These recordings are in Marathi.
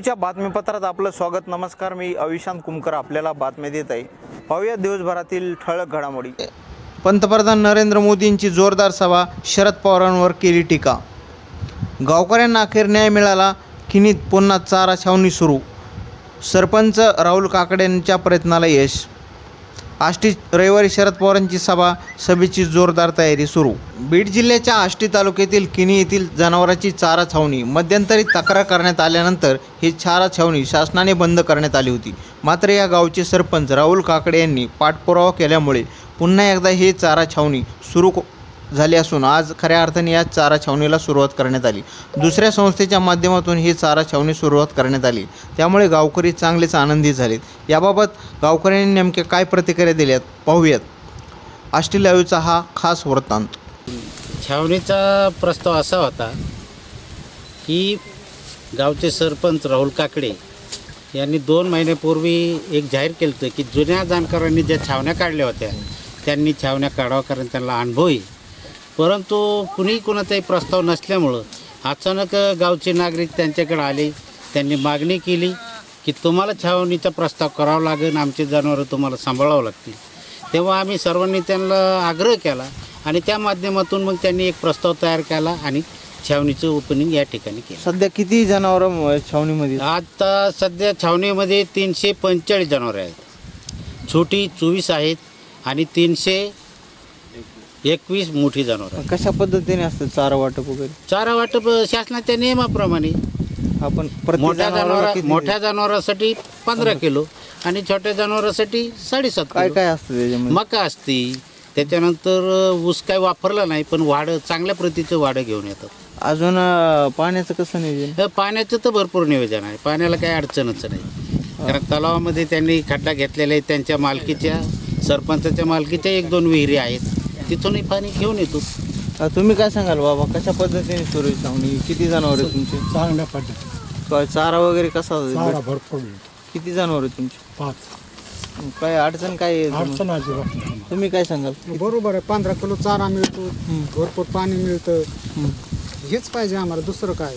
च्या बातमीपत्रात आपलं स्वागत नमस्कार. मी अविशांत कुमकर आपल्याला बातम्या देत आहे. पाहूया दिवसभरातील ठळक घडामोडी. पंतप्रधान नरेंद्र मोदींची जोरदार सभा शरद पवारांवर केली टीका. गावकऱ्यांना अखेर न्याय मिळाला खिनीत पुन्हा चारा छावणी सुरू. सरपंच राहुल काकड्यांच्या प्रयत्नाला यश. आष्टी रविवारी शरद पवारांची सभा सभेची जोरदार तयारी सुरू. बीड जिल्ह्याच्या आष्टी तालुक्यातील किनी येथील जनावरांची चारा छावणी मध्यंतरी तक्रार करण्यात आल्यानंतर ही चारा छावणी शासनाने बंद करण्यात आली होती. मात्र या गावचे सरपंच राहुल काकडे यांनी पाठपुरावा केल्यामुळे पुन्हा एकदा ही चारा छावणी सुरू को- झाली असून आज खऱ्या अर्थाने या चारा छावणीला सुरुवात करण्यात आली. दुसऱ्या संस्थेच्या माध्यमातून ही चारा छावणी सुरुवात करण्यात आली. त्यामुळे गावकरी चांगलेच आनंदी झालेत. याबाबत गावकऱ्यांनी नेमक्या काय प्रतिक्रिया दिल्यात पाहूयात. आष्टी हा खास वृत्तांत. छावणीचा प्रस्ताव असा होता की गावचे सरपंच राहुल काकडे यांनी दोन महिन्यापूर्वी एक जाहीर केलं होतं की जुन्या जाणकारांनी ज्या छावण्या काढल्या होत्या त्यांनी छावण्या काढावा कारण त्यांना अनुभव येईल परंतु कुणीही कोणाचाही प्रस्ताव नसल्यामुळं अचानक गावचे नागरिक त्यांच्याकडे आले त्यांनी मागणी केली की तुम्हाला छावणीचा प्रस्ताव करावा लागेल आमचे जनावरं तुम्हाला सांभाळावं लागतील. तेव्हा आम्ही सर्वांनी त्यांना आग्रह केला आणि त्या माध्यमातून मग त्यांनी एक प्रस्ताव तयार केला आणि छावणीचं ओपनिंग या ठिकाणी केलं. सध्या किती जनावरं छावणीमध्ये? आता सध्या छावणीमध्ये तीनशे पंचेचाळीस जनावरे आहेत. छोटी चोवीस आहेत आणि तीनशे एकवीस मोठी जनावरं कशा पद्धतीने असतं चारा वाटप वगैरे? चारा वाटप शासनाच्या नियमाप्रमाणे. आपण प्रति मोठ्या जनावराला जनावरा किती- मोठ्या जनावरासाठी पंधरा किलो आणि छोट्या जनावरासाठी साडेसात काय किलो. काय असतं त्याच्यामध्ये? मका असते. त्याच्यानंतर ऊस काय वापरला नाही पण वाढ चांगल्या प्रतीचं वाढं घेऊन येतात. अजून अं, पाण्याचं कसं नियोजन? पाण्याचं तर भरपूर नियोजन आहे. पाण्याला काही अडचणच नाही. कारण तलावामध्ये त्यांनी खड्डा घेतलेला आहे त्यांच्या मालकीच्या सरपंचाच्या मालकीच्या एक दोन विहिरी आहेत. तिथूनही पाणी घेऊन येतो. अं, तुम्ही काय सांगाल बाबा? कशा पद्धतीने सुरू आहे किती जनावर आहे तुमचे? चांगल्या पद्धती काय चारा वगैरे कसा चारा भरपूर किती जनावर आहे तुमचे? पाच. काय अडचण काय आहे? तुम्हाला? अडचण अजिबात नाही तुम्ही काय सांगाल? बरोबर आहे पंधरा किलो चारा मिळतो भरपूर पाणी मिळतं. हं. हेच पाहिजे आम्हाला दुसरं काय?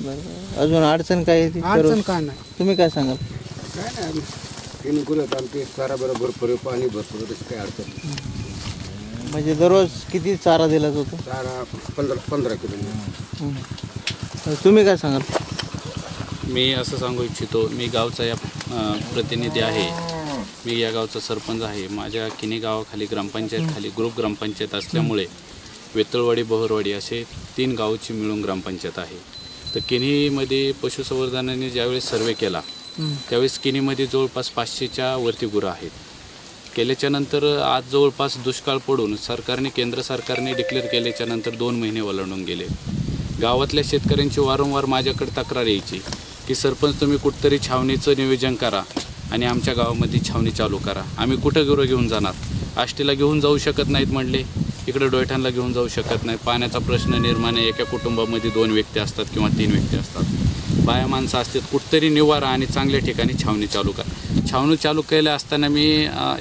बरं. अजून अडचण काय आहे ती? अडचण काय नाही. तुम्ही काय सांगाल? काय नाही तीन आमचे चारा बरं भरपूर आहे, पाणी भरपूर आहे, तशी काही अडचण नाही. म्हणजे दररोज किती चारा दिला जातो? चारा पंधरा पंधरा किलो. तर तुम्ही काय सांगाल? मी असं सांगू इच्छितो मी गावचा या अ, प्रतिनिधी आहे. मी या गावचा सरपंच आहे. माझ्या किनी गावाखाली ग्रामपंचायत खाली ग्रुप ग्रामपंचायत असल्यामुळे वेतळवाडी बहरवाडी असे तीन गावची मिळून ग्रामपंचायत आहे. तर किनीमध्ये पशुसंवर्धनाने ज्यावेळेस सर्वे केला त्यावेळेस किनीमध्ये जवळपास पाचशेच्या वरती गुरं आहेत. केल्याच्यानंतर आज जवळपास दुष्काळ पडून सरकारने केंद्र सरकारने डिक्लेअर केल्याच्यानंतर दोन महिने वलंडून गेले. गावातल्या शेतकऱ्यांची वारंवार माझ्याकडे तक्रार यायची की सरपंच तुम्ही कुठतरी छावणीचं नियोजन करा आणि आमच्या गावामध्ये छावणी चालू करा. आम्ही कुठं गुरं घेऊन जाणार? आष्टीला घेऊन जाऊ शकत नाहीत म्हणले. इकडे डोयठाणला घेऊन जाऊ शकत नाही पाण्याचा प्रश्न निर्माण आहे. एका कुटुंबामध्ये दोन व्यक्ती असतात किंवा तीन व्यक्ती असतात. बाया माणसं असतात. कुठतरी निवारा आणि चांगल्या ठिकाणी छावणी चालू करा. छावणी चालू केल्या असताना मी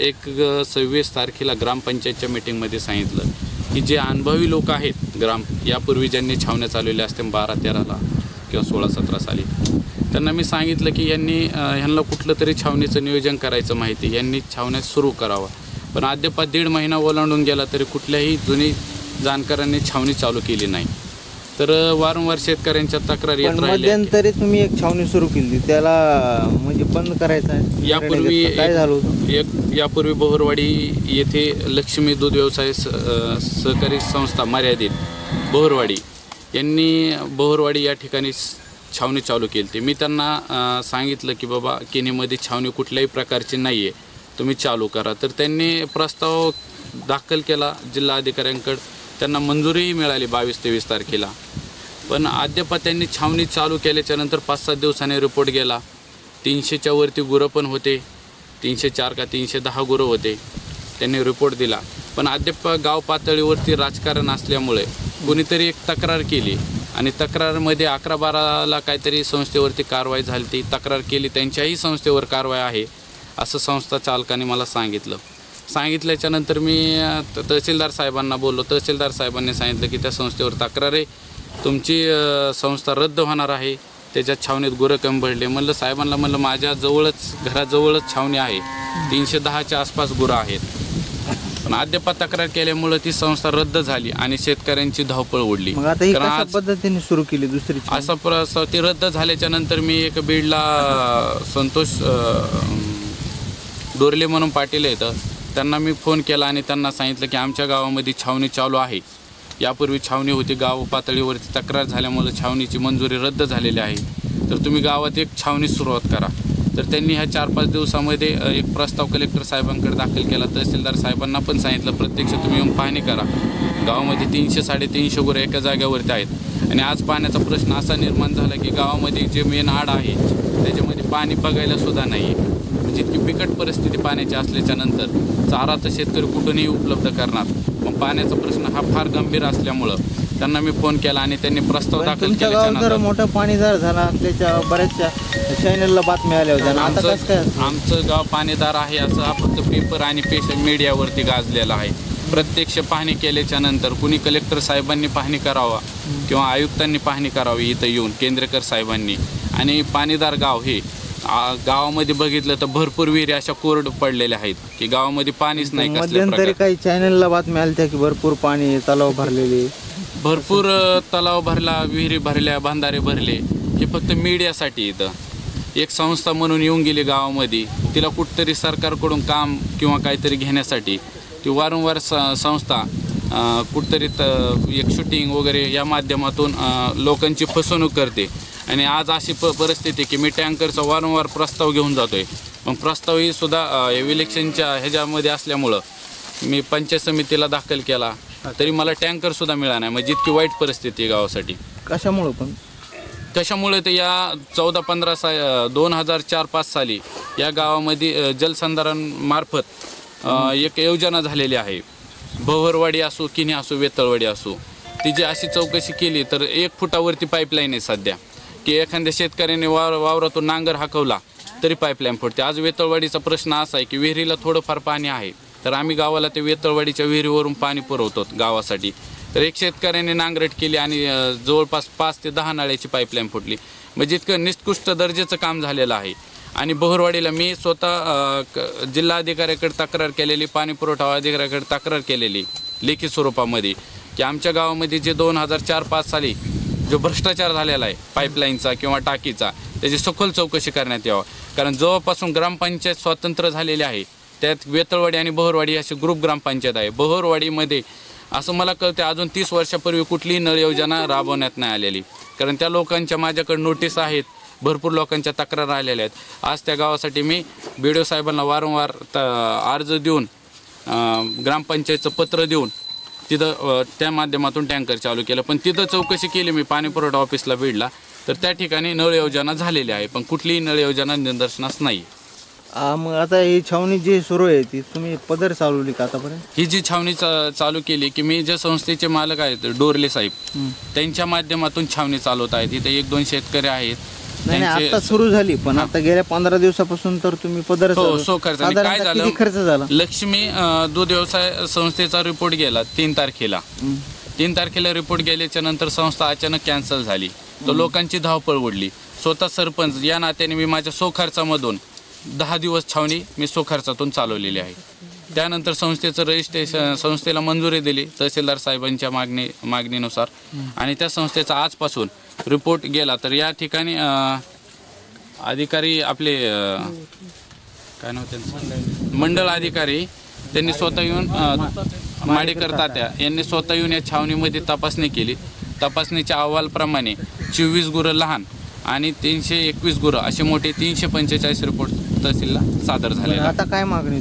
एक सव्वीस तारखेला ग्रामपंचायतच्या मीटिंगमध्ये सांगितलं की जे अनुभवी लोक आहेत ग्राम यापूर्वी ज्यांनी छावण्या चालवल्या असत्या बारा तेराला किंवा सोळा सतरा साली त्यांना मी सांगितलं की यांनी ह्यांना कुठलं तरी छावणीचं नियोजन करायचं माहिती यांनी छावण्या सुरू करावं. पण अद्याप दीड महिना ओलांडून गेला तरी कुठल्याही जुनी जाणकारांनी छावणी चालू केली नाही. तर वारंवार शेतकऱ्यांच्या तक्रारी येत पण राहिल्या मध्यंतरी तुम्ही एक छावणी सुरू केली. त्याला म्हणजे बंद करायचं आहे. यापूर्वी काय एक- झालं होतं? एक यापूर्वी बोहरवाडी येथे लक्ष्मी दूध व्यवसाय स अ, सहकारी संस्था मर्यादित बोहरवाडी यांनी बोहरवाडी या ठिकाणी स- छावणी चालू केली होती. मी त्यांना अ, सांगितलं की बाबा किनीमध्ये छावणी कुठल्याही प्रकारची नाही आहे तुम्ही चालू करा. तर त्यांनी प्रस्ताव दाखल केला जिल्हा अधिकाऱ्यांकडं त्यांना मंजुरीही मिळाली बावीस तेवीस तारखेला. पण अद्याप त्यांनी छावणी चालू केल्याच्यानंतर पाच सात दिवसांनी रिपोर्ट गेला. तीनशेच्या वरती गुरं पण होते. तीनशे चार का तीनशे दहा गुरं होते. त्यांनी रिपोर्ट दिला. पण अद्याप गाव पातळीवरती राजकारण असल्यामुळे कोणीतरी एक तक्रार केली आणि तक्रारमध्ये अकरा बाराला काहीतरी संस्थेवरती कारवाई झाली ती तक्रार केली. त्यांच्याही संस्थेवर कारवाई आहे असं संस्था चालकाने मला सांगितलं. सांगितल्याच्यानंतर मी तहसीलदार साहेबांना बोललो. तहसीलदार साहेबांनी सांगितलं की त्या संस्थेवर तक्रार आहे. तुमची संस्था रद्द होणार आहे. त्याच्यात छावणीत गुरं कमी पडले म्हणलं साहेबांना म्हणलं माझ्या जवळच घराजवळच छावणी आहे. तीनशे दहाच्या आसपास गुरं आहेत. पण अद्याप तक्रार केल्यामुळं ती संस्था रद्द झाली आणि शेतकऱ्यांची धावपळ आज पद्धतीने सुरू केली दुसरी? असा प्रस्ताव ती रद्द झाल्याच्यानंतर मी एक बीडला संतोष डोरले म्हणून पाटील आहेत. त्यांना मी फोन केला आणि त्यांना सांगितलं की आमच्या गावामध्ये छावणी चालू आहे. यापूर्वी छावणी होती गाव पातळीवरती तक्रार झाल्यामुळे छावणीची मंजुरी रद्द झालेली आहे. तर तुम्ही गावात एक छावणी सुरुवात करा. तर त्यांनी ह्या चार पाच दिवसामध्ये एक प्रस्ताव कलेक्टर साहेबांकडे दाखल केला. तहसीलदार साहेबांना पण सांगितलं प्रत्यक्ष तुम्ही येऊन पाहणी करा. गावामध्ये तीनशे साडेतीनशे गुरं एका जागेवरती आहेत. आणि आज पाण्याचा प्रश्न असा निर्माण झाला की गावामध्ये जे मेन आड आहे त्याच्यामध्ये पाणी बघायला सुद्धा नाही आहे इतकी बिकट परिस्थिती पाण्याची असल्याच्या नंतर चारा तर शेतकरी कुठूनही उपलब्ध करणार. मग पाण्याचा प्रश्न हा फार गंभीर असल्यामुळं त्यांना मी फोन केला आणि त्यांनी प्रस्ताव पण दाखल तुमच्या केल्याच्या गावात जर मोठा झाला असल्याच्या बऱ्याचशा चॅनलला बातम्या आल्या होत्या. आणि आता कसं आमचं काय आमचं गाव पाणीदार आहे असं हा फक्त पेपर आणि पेश मीडियावरती गाजलेला आहे. प्रत्यक्ष पाहणी केल्याच्यानंतर कुणी कलेक्टर साहेबांनी पाहणी करावा किंवा आयुक्तांनी पाहणी करावी इथं येऊन केंद्रेकर साहेबांनी. आणि पाणीदार गाव हे गावामध्ये बघितलं तर भरपूर विहिरी अशा कोरड पडलेल्या आहेत की गावामध्ये पाणीच नाही कसल्या मध्यंतरी प्रकार. काही चॅनलला बातम्या आल्या की भरपूर पाणी आहे, तलाव भरलेले. भरपूर अ, तलाव भरला विहिरी भरल्या बांधारे भरले हे फक्त मीडियासाठी इथं. एक संस्था म्हणून येऊन गेली गावामध्ये तिला कुठतरी सरकारकडून काम किंवा काहीतरी घेण्यासाठी. ती वारंवार स संस्था अ, कुठतरी त एक शूटिंग वगैरे या माध्यमातून अ, लोकांची फसवणूक करते. आणि आज अशी प परिस्थिती की मी टँकरचा वारंवार प्रस्ताव घेऊन जातोय. मग प्रस्ताव ही सुद्धा इलेक्शनच्या ह्याच्यामध्ये असल्यामुळं मी पंचायत समितीला दाखल केला. तरी मला टँकर सुद्धा मिळाला नाही. म्हणजे इतकी वाईट परिस्थिती आहे गावासाठी. कशामुळं पण? कशामुळे तर या चौदा पंधरा सा दोन हजार चार पाच साली या गावामध्ये अ, जलसंधारण मार्फत अ, एक योजना झालेली आहे. भवरवाडी असो किनी असो वेतळवाडी असो. तिची अशी चौकशी केली तर एक फुटावरती पाईपलाईन आहे सध्या. की एखाद्या शेतकऱ्याने वावर वावरातून नांगर हाकवला तरी पाईपलाईन फुटते. आज वेतळवाडीचा प्रश्न असा आहे की विहिरीला थोडंफार पाणी आहे तर आम्ही गावाला ते वेतळवाडीच्या विहिरीवरून पाणी पुरवतो गावासाठी. तर एक शेतकऱ्याने नांगरट केली आणि जवळपास पाच ते दहा नाळ्याची पाईपलाईन फुटली. म्हणजे इतकं निष्कृष्ट दर्जाचं काम झालेलं आहे. आणि बहरवाडीला मी स्वतः जिल्हाधिकाऱ्याकडे तक्रार केलेली पाणी पुरवठा अधिकाऱ्याकडे तक्रार केलेली लेखी स्वरूपामध्ये की आमच्या गावामध्ये जे दोन हजार चार पाच साली जो भ्रष्टाचार झालेला आहे पाईपलाईनचा किंवा टाकीचा त्याची सखोल चौकशी करण्यात यावं. कारण जवळपासून ग्रामपंचायत स्वतंत्र झालेली आहे. त्यात वेतळवाडी आणि बहरवाडी अशी ग्रुप ग्रामपंचायत आहे. बहरवाडीमध्ये असं मला कळते अजून तीस वर्षापूर्वी कुठलीही नळ योजना राबवण्यात नाही आलेली. कारण त्या लोकांच्या माझ्याकडे नोटीस आहेत. भरपूर लोकांच्या तक्रार आलेल्या आहेत. आज त्या गावासाठी मी बी डी ओ साहेबांना वारंवार त अर्ज देऊन ग्रामपंचायतचं पत्र देऊन तिथं अं, त्या माध्यमातून टँकर चालू केलं. पण तिथं चौकशी केली मी पाणी पुरवठा ऑफिसला बीडला तर त्या ठिकाणी नळ योजना झालेली आहे पण कुठलीही नळ योजना निदर्शनास नाही. आ, मग आता ही छावणी जी सुरू आहे ती तुम्ही पदर चालवली का आतापर्यंत? ही जी छावणी चा- चालू केली की मी ज्या संस्थेचे मालक आहेत डोरले साहेब त्यांच्या माध्यमातून छावणी चालवत आहेत. इथे एक दोन शेतकरी आहेत. नाही नाही त्यांचे- आता सुरू झाली पण आता गेल्या पंधरा दिवसापासून तर तुम्ही पदर हो सो खर्च आणि काय साधारणतः झालं? किती खर्च झाला? लक्ष्मी अं, दूध व्यवसाय संस्थेचा रिपोर्ट गेला तीन तारखेला. तीन तारखेला रिपोर्ट गेल्याच्यानंतर संस्था अचानक कॅन्सल झाली. तर लोकांची धावपळ उडली. स्वतः सरपंच या नात्याने मी माझ्या सोखर्चामधून दहा दिवस छावणी मी सोखर्चातून चालवलेली आहे. त्यानंतर संस्थेचं रजिस्ट्रेशन संस्थेला मंजुरी दिली तहसीलदार साहेबांच्या मागणी मागणीनुसार. आणि त्या संस्थेचा आजपासून रिपोर्ट गेला तर या ठिकाणी अं, अधिकारी आपले अं, काय नाव त्यांचं? मंडळ अधिकारी त्यांनी स्वतः येऊन अ, माडेकर तात्या यांनी स्वतः येऊन या छावणीमध्ये तपासणी केली. तपासणीच्या अहवालप्रमाणे चोवीस गुरं लहान आणि तीनशे एकवीस गुरं असे मोठे तीनशे पंचेचाळीस रिपोर्ट तहसीलला सादर झाले आता काय मागणी?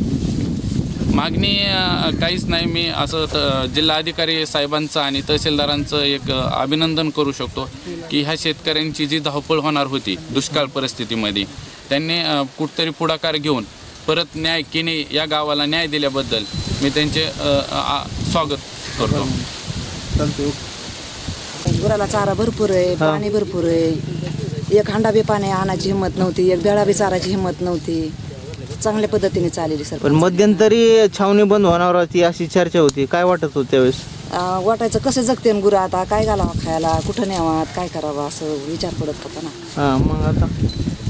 मागणी अ, काहीच नाही. मी असं त- जिल्हाधिकारी साहेबांचं आणि तहसीलदारांचं एक अ, अभिनंदन करू शकतो. की ह्या शेतकऱ्यांची जी धावपळ होणार होती दुष्काळ परिस्थितीमध्ये त्यांनी कुठतरी पुढाकार घेऊन परत न्याय किने या गावाला न्याय दिल्याबद्दल मी त्यांचे स्वागत करतो. गुराला चारा भरपूर आहे पाणी भरपूर आहे. एक हांडा बी पाणी आणायची हिंमत नव्हती एक बेळा बी चारायची हिंमत नव्हती. चांगल्या पद्धतीने चाललेली सर पण मध्यंतरी छावणी बंद होणार होती अशी चर्चा होती. काय वाटत होतं त्यावेळेस? वाटायचं कसं जगते न गुरं आता? काय घालावं खायला? कुठं न्यावात? काय करावं? असं विचार पडत होता ना. हां मग आता?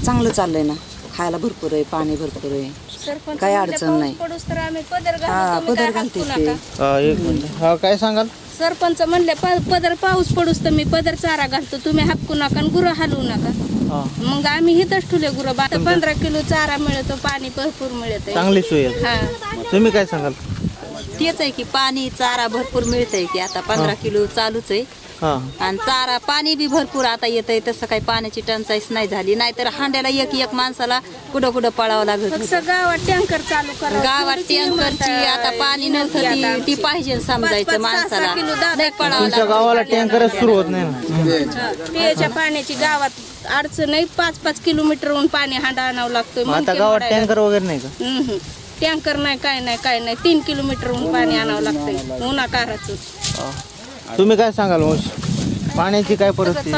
चांगलं चाललंय ना. खायला भरपूर आहे पाणी भरपूर आहे. काय अडचण नाही. पडूस तर आम्ही पदर हा तुम्ही पदर काय घालते हाकू ते नका. हा, एक मिनिट. हा काय सांगाल? सरपंच म्हणले प- पदर पाऊस पडूस तर मी पदर चारा घालतो. तुम्ही हापकू नका आणि गुरं हलवू नका. हा. मग आम्ही हिथंच ठुले गुरं. बा पंधरा किलो चारा मिळतो पाणी भरपूर मिळत चांगली सोय आहे. हा. तुम्ही काय सांगाल? तेच आहे की पाणी चारा भरपूर मिळतंय की आता पंधरा किलो चालूच आहे. हां. आणि चारा पाणी बी भरपूर आता येत आहे तसं काही पाण्याची टंचाईच नाही झाली. नाहीतर हांड्याला एक एक माणसाला कुठं कुठं पळावं लागत फक्त. गावात टँकर चालू करा गावात टँकरची आता पाणी नव्हतं ती ती पाहिजे समजायचं माणसाला. नाही पळावं तुमच्या गावाला टँकरच सुरू होत नाही ना. पिण्याच्या पाण्याची गावात अडचण नाही पाच पाच किलोमीटरहून पाणी हांडा आणावं लागतोय. मग आता गावात टँकर वगैरे नाही का? टँकर नाही काय नाही काय नाही. तीन किलोमीटरहून पाणी आणावं लागतंय. उन्हाकाराचं हा. तुम्ही काय सांगाल वंश पाण्याची काय परिस्थिती?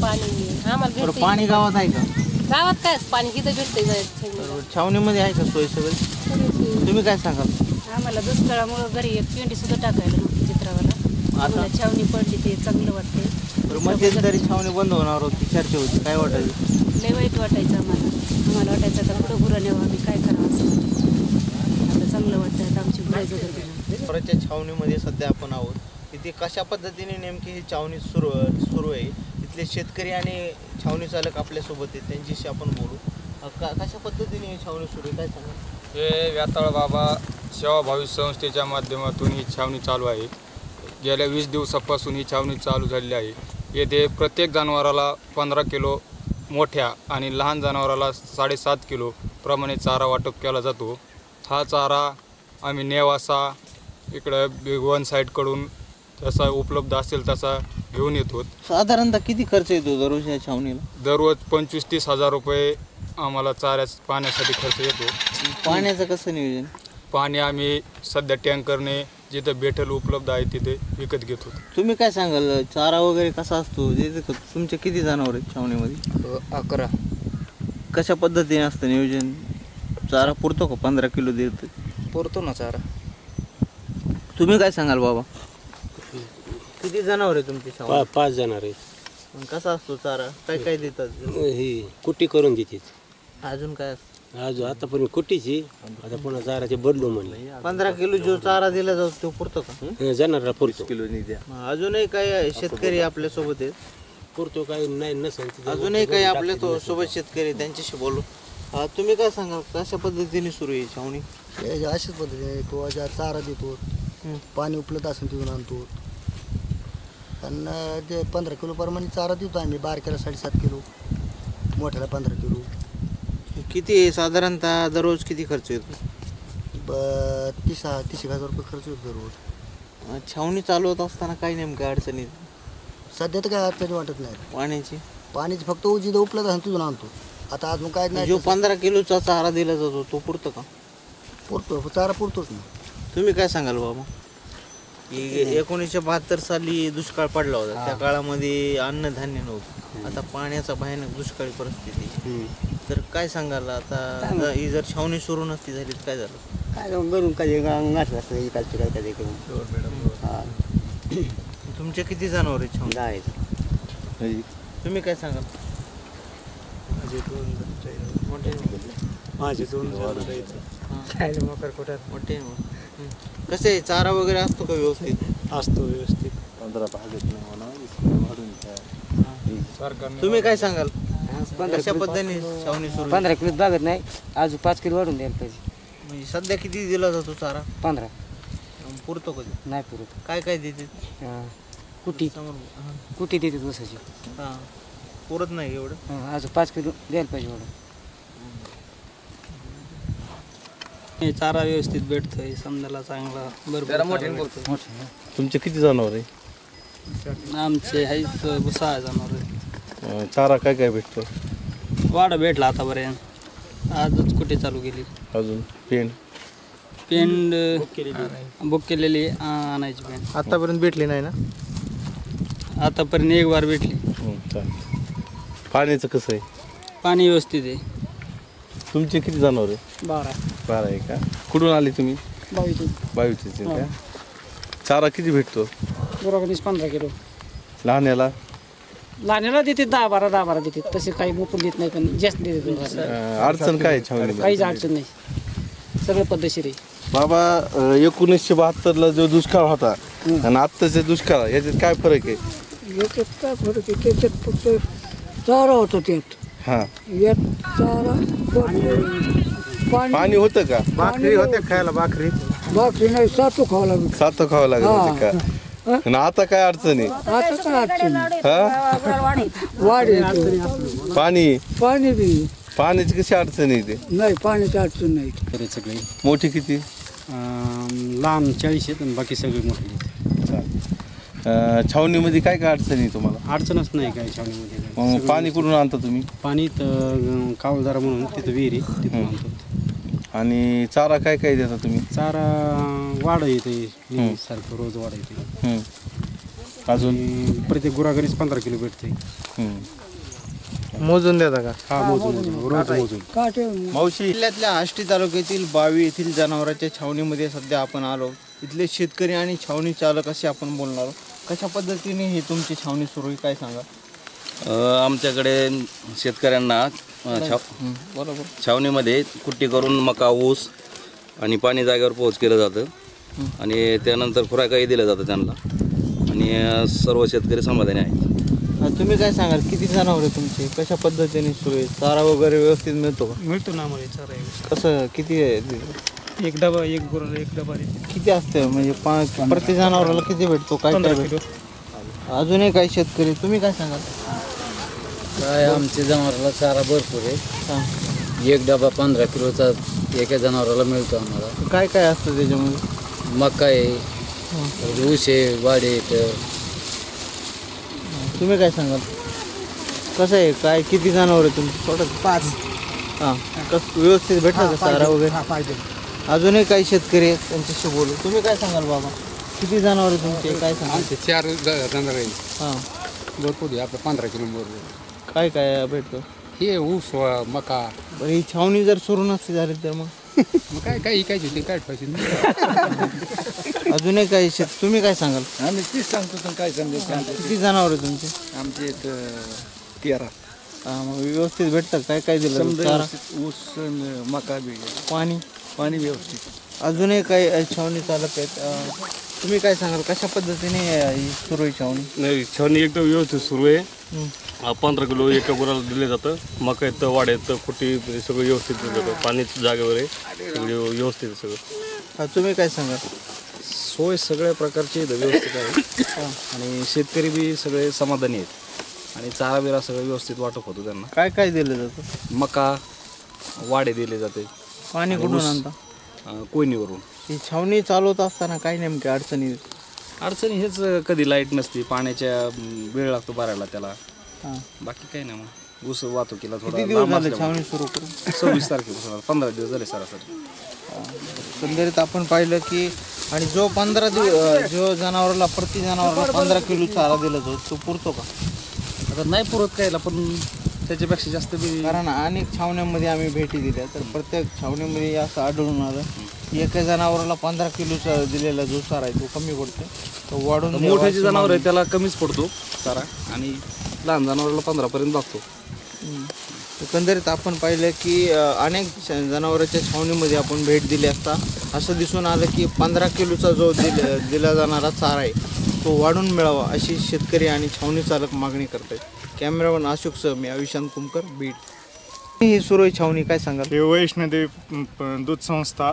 पाणी. आम्हाला बरं पाणी गावात आहे का? गावात काय पाणी इथं भेटतंय बरोबर. छावणीमध्ये आहे का सोय सगळी? तुम्ही काय सांगाल? आम्हाला दुष्काळामुळं घरी एक पेंडी सुद्धा टाकायला नव्हती चित्रावाला. आम्हाला छावणी पडली ते चांगलं वाटतंय. बरं मध्यंतरी छावणी बंद होणार होती चर्चा होती काय वाटायचं? लय वाईट वाटायचं आम्हाला. आम्हाला वाटायचं आता पुढं गुरं न्यावं आम्ही काय करावं असं. वाटायचं. चांगलं वाटतं आता आमची छावणीमध्ये सध्या आपण आहोत. तिथे कशा पद्धतीने नेमकी ही छावणी सुरू सुरू आहे? तिथले शेतकरी आणि छावणी चालक आपल्यासोबत आहेत. त्यांच्याशी आपण बोलू. का- कशा पद्धतीने ही छावणी सुरू आहे? काय सांगा हे व्याताळ बाबा सेवाभावी संस्थेच्या माध्यमातून ही छावणी चालू आहे. गेल्या वीस दिवसापासून ही छावणी चालू झालेली आहे. येथे प्रत्येक जनावराला पंधरा किलो मोठ्या आणि लहान जनावराला साडेसात किलो प्रमाणे चारा वाटप केला जातो. हा चारा आम्ही नेवासा इकडं भिगवण साईडकडून जसा उपलब्ध असेल तसा घेऊन येतो साधारणतः किती खर्च येतो दररोज या छावणीला? दररोज पंचवीस तीस हजार रुपये आम्हाला चाऱ्याच पाण्यासाठी खर्च येतो. पाण्याचं कसं नियोजन? पाणी आम्ही सध्या टँकरने जिथं भेटेल उपलब्ध आहे तिथे विकत घेतो तुम्ही काय सांगाल चारा वगैरे कसा असतो? जे- जे- तुमचे किती जनावर आहेत छावणीमध्ये? अकरा. कशा पद्धतीने असतं नियोजन? चारा पुरतो का? पंधरा किलो देत पुरतो ना चारा. तुम्ही काय सांगाल बाबा? किती जनावर आहे तुमची पाच जणार आहेत. मग कसा असतो चारा? काय काय देतात? ही कुट्टी करून देते. अजून काय असतं? आज आतापर्यंत कुट्टीची आता पुन्हा चाराचे बदलू म्हणले. पंधरा किलो जो चारा दिला जातो तो पुरतो का? जाणार पुरतो. मग अजूनही काही शेतकरी आपल्यासोबत आहेत? पुरतो काही नाही नसेल. अजूनही काही आपल्या तो सोबत शेतकरी आहेत, त्यांच्याशी बोलू. हा, तुम्ही काय सांगाल कशा पद्धतीने सुरू आहे छावणी? हे अशीच पद्धती तो ज्या चारा देतो पाणी उपलब्ध असेल तिथून आणतो. आणि ते पंधरा किलो प्रमाणे चारा देतो आम्ही बारक्याला साडेसात किलो मोठ्याला पंधरा किलो. किती आहे? साधारणतः दररोज किती खर्च येतो? ब तीस तीस एक हजार रुपये खर्च होतो दररोज. अं, छावणी चालवत असताना काय नेमक्या अडचणी? सध्या तर काय अडचणी वाटत नाही. पाण्याची? पाणीच फक्त जिथं उपलब्ध असेल तिथून आणतो. आता अजून काय नाही जो पंधरा किलोचा चारा दिला जातो तो पुरतो का? पुरतो चारा पुरतोच ना. तुम्ही काय सांगाल बाबा? की एकोणीसशे बहात्तर साली दुष्काळ पडला होता. त्या काळामध्ये अन्नधान्य नव्हतं. आता पाण्याचा भयानक दुष्काळी परिस्थिती. तर काय सांगाल आता? ही जर छावणी सुरू नसती झाली तर काय झालं? काय करून काय घातलं असतं इकडचे काय काय करून. हा. तुमचे किती जनावर आहेत छावणी? तुम्ही काय सांगाल? मोठे माझे दोन मोठे कसे आहे? चारा वगैरे असतो का व्यवस्थित? असतो व्यवस्थित. तुम्ही काय सांगाल? कशा पद्धतीने छावणी सुरू आहे? पंधरा किलो बागत नाही. अजून पाच किलो वाढून द्यायला पाहिजे. म्हणजे सध्या किती दिला जातो चारा? पंधरा. पुरतो कधी? नाही पुरत. काय काय देते हा. कुटी. कुटी देते ऊसाची. हां. पुरत नाही एवढं? हा, अजून पाच किलो द्यायला पाहिजे एवढं. चारा व्यवस्थित भेटतोय समजायला चांगला भरपूर तुमचे किती जनावर आहे? आमचे आहेत सहा जनावर अं, चारा काय काय भेटतो? वाडा भेटला आतापर्यंत. आजच कुठे चालू केली? अजून पेंड पेंड बुक केलेली आ, आणायची पेंड आतापर्यंत भेटली नाही ना? आतापर्यंत एक बार भेटली. हं, चालेल. पाण्याचं कसं आहे? पाणी व्यवस्थित आहे. तुमचे किती जनावर आहे? बारा. बारा आहे का? कुठून आले तुम्ही? बावीस बावीसचे का? चारा किती भेटतो? गुरागणीस पंधरा किलो. लहान याला लहान्याला देते दहा बारा दहा बारा देते. तसे काही मोकून देत नाही पण जास्त देते अं, अडचण काय आहे काहीच अडचण नाही. सगळं पद्धतशीर आहे. बाबा अं, एकोणीसशे बहात्तरला जो दुष्काळ होता आणि आत्ताचे दुष्काळ याच्यात काय फरक आहे? याच्यात काय फरक आहे? त्याच्यात फक्त चारा होता त्यात. हा. यात चारा पाणी. पाणी होतं का? भाकरी होत्या खायला भाकरी. भाकरी नाही सातू खावं लागत सात खावं लागत होते का? आणि आता काय अडचण आहे? आता काय अडचण नाही. हा? वाढ येतो. पाणी? पाणी बी. पाण्याची कशी अडचण येते नाही पाण्याची अडचण नाही. तरी सगळे. मोठी किती? लहान चाळीस आहेत आणि बाकी सगळे मोठे. अं, छावणीमध्ये काय काय अडचण आहे तुम्हाला? अडचणच नाही काय छावणीमध्ये मग पाणी कुठून आणता तुम्ही? पाणी तर कावलदारा म्हणून तिथं विहीर आहे तिथून आणतो. आणि चारा काय काय देता तुम्ही? चारा वाढ येते सारखं रोज वाढ येते. हम्म. अजून? आणि प्रत्येक गुरागरीच पंधरा किलो भेटते. हम्म. मोजून देता का? हा मोजून मोजून रोज मोजून. मावशी. जिल्ह्यातल्या आष्टी तालुक्यातील बावी येथील जनावरांच्या छावणीमध्ये सध्या आपण आलो. इथले शेतकरी आणि छावणी चालक असे आपण बोलणार आहोत. कशा पद्धतीने हे तुमची छावणी सुरू आहे काय सांगा? अ, आमच्याकडे शेतकऱ्यांना अ, छाव बरोबर. छावणीमध्ये कुट्टी करून मका ऊस आणि पाणी जागेवर पोहोच केलं जातं. आणि त्यानंतर खुराकाही दिलं जातं त्यांना. आणि अ, सर्व शेतकरी समाधानी आहेत. हा, तुम्ही काय सांगाल? किती जनावर आहे तुमचे? कशा पद्धतीने सुरू आहे चारा वगैरे व्यवस्थित मिळतो का? मिळतो ना आम्हाला चारा कसं किती आहे? ते? एक डबा एक गुराला एक डबा देते. किती असते म्हणजे पाच प्रति जनावराला किती भेटतो? काय काय भेटतो? अजूनही काही शेतकरी तुम्ही काय सांगाल? काय आमच्या जनावराला चारा भरपूर आहे. एक डबा पंधरा किलोचा एका जनावराला मिळतो आम्हाला. काय काय असतं त्याच्यामध्ये? मका आहे ऊस आहे वाडे आहेत तुम्ही काय सांगाल? कसं आहे? काय किती जनावर आहे तुमची? थोडं पाच. हां. कस व्यवस्थित भेटलं का चारा वगैरे? अजूनही काही शेतकरी आहेत त्यांच्याशी बोलू. तुम्ही काय सांगाल बाबा? किती जनावर आहे तुमचे? काय सांगाल? आमचे चार जनावर आहे हां. भरपूर आहे. आपलं पंधरा किलो बरोबर काय काय भेटतं? हे ऊस व मका. बरं ही छावणी जर सुरू नसती झाली तर मग? मग काय काय इकायची होती? काय ठेवायची अजूनही काही शेत तुम्ही काय सांगाल? आम्ही तीच सांगतो तर काय समजायचं किती जनावर आहे तुमचे? आमचे एक तेरा. हां मग व्यवस्थित भेटतं काय काय दिलं? चारा? ऊस अन मका बी पाणी? पाणी व्यवस्थित. अजूनही काही छावणी चालक आहेत. अ, तुम्ही काय सांगाल कशा पद्धतीने अ, ही सुरू आहे छावणी? नाही छावणी एकदम व्यवस्थित सुरू आहे. हं. अ, पंधरा किलो एका गुराला दिले जातं. मका येतं वाड्या येतं कुट्टी सगळं व्यवस्थित दिलं जातं. पाणी जागेवर आहे सगळं व्यवस्थित आहे सगळं. हा, तुम्ही काय सांगाल? सोय सगळ्या प्रकारची इथं व्यवस्थित आहे. आणि शेतकरी बी सगळे समाधानी आहेत. आणि चारा बिरा सगळं व्यवस्थित वाटप होतं त्यांना. काय काय दिलं जातं? मका वाडे दिले जाते. पाणी कुठून आणता? अं, कोयनीवरून. ही छावणी चालवत असताना काय नेमक्या अडचणी? अडचणी हेच अं, कधी लाइट नसती पाण्याच्या अं, वेळ लागतो भरायला त्याला. हां. बाकी काही नाही मग. ऊस वाहतुकीला थोडा किती दिवस लांब झाले असल्यामुळे. छावणी सुरू करून? सव्वीस तारखेपासून. पंधरा दिवस झाले सरासरी. एकंदरीत आपण पाहिलं की आणि जो पंधरा दिवस जो जनावराला प्रति जनावराला पंधरा किलो चारा दिला जातो तो पुरतो का? आता नाही पुरत कायला पण त्याच्यापेक्षा जास्त बी कारण अनेक छावण्यांमध्ये आम्ही भेटी दिल्या तर प्रत्येक छावणीमध्ये असं आढळून आलं की एका जनावराला पंधरा किलोचा दिलेला जो चारा आहे तो कमी पडतो तो वाढून मोठे जे जनावर आहे. त्याला कमीच पडतो चारा आणि लहान जनावराला पंधरा पर्यंत लागतो. एकंदरीत आपण पाहिलं की अनेक जनावरांच्या छावणीमध्ये आपण भेट दिली असता असं दिसून आलं की पंधरा किलोचा जो दिल दिला जाणारा चारा आहे तो वाढून मिळावा अशी शेतकरी आणि छावणी चालक मागणी करत आहेत कॅमेरामन अशोकसह मी अविशांत कुमकर बीड. ही सुरू आहे छावणी काय सांगाल? हे वैष्णोदेवी दूध संस्था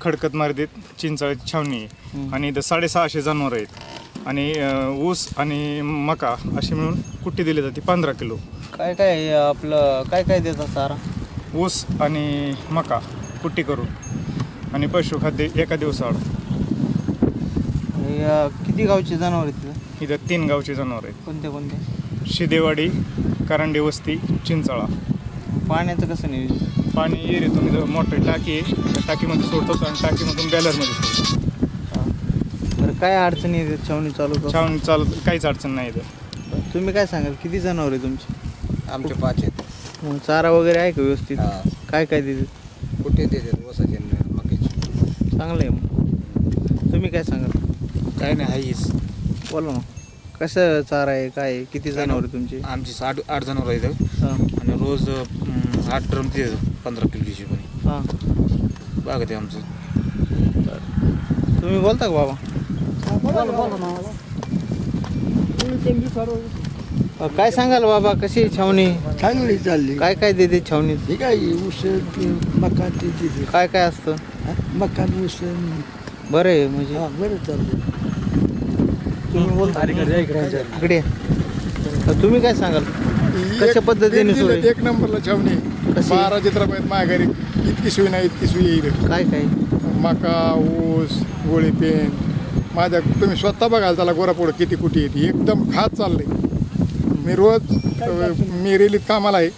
खडकत मार्दीत चिंचाळी छावणी आहे. आणि इथं साडेसहाशे जनावर आहेत. आणि अ, ऊस आणि मका अशी मिळून कुट्टी दिली जाते पंधरा किलो. काय काय आपलं काय काय देतात चारा ऊस आणि मका कुट्टी करून. आणि पशुखाद्य एका दिवसाआड. अ, किती गावचे जनावर आहेत तिथं? इथं तीन गावचे जनावर आहेत. कोणते कोणते? शिदेवाडी करंडे वस्ती चिंचाळा. पाण्याचं कसं नियोजन? पाणी येरीतून इथं मोठं टाकी आहे त्या टाकीमध्ये सोडतो आणि टाकीमधून बॅलरमध्ये सोडतो तर काय अडचणी येतात छावणी चालू? छावणी चालत काहीच अडचण नाही इथं. तुम्ही काय सांगाल? किती जनावर आहे तुमची? आमचे पाच आहेत. मग चारा वगैरे आहे का व्यवस्थित? काय काय देते कुठे देतात? वसाचे चांगलं आहे मग. तुम्ही काय सांगाल? काय नाही हाईच बोला ना कसं चारा आहे काय आहे? किती जनावर तुमची? आमची आठ आठ जनावर आहेत. हां. आणि रोज अं, आठ ड्रम ते पंधरा किलो हिशोबाने हां. बाग आहे आमचं. तुम्ही बोलता का बाबा? अ, काय सांगाल बाबा कशी आहे छावणी? चांगली चालली. काय काय देते छावणीत? हे काय ऊस ते मका ते काय काय असतं? मका ऊस बरं आहे म्हणजे? बरं चाललं इकडे तुम्ही काय सांगाल? कशा पद्धतीने एक आहे? नंबरला छावणी? बारा चित्रपट माघारी इतकी सोय नाही इतकी सोय येईल काय काय? मका ऊस गोळी पेन. माझ्या तुम्ही स्वतः बघाल त्याला गोरापोड किती कुठे येते एकदम खात चाललंय. मी रोज मी रेलीत कामाला आहे.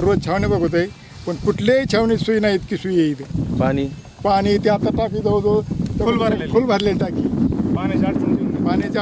रोज छावणी बघतोय. पण कुठल्याही छावणीत सोयी नाही इतकी सोयी आहे इथे. पाणी? पाणी ते आता टाकी जवळजवळ फुल भरले फुल भरलेली टाकी. पाण्याची अडचण पाण्याची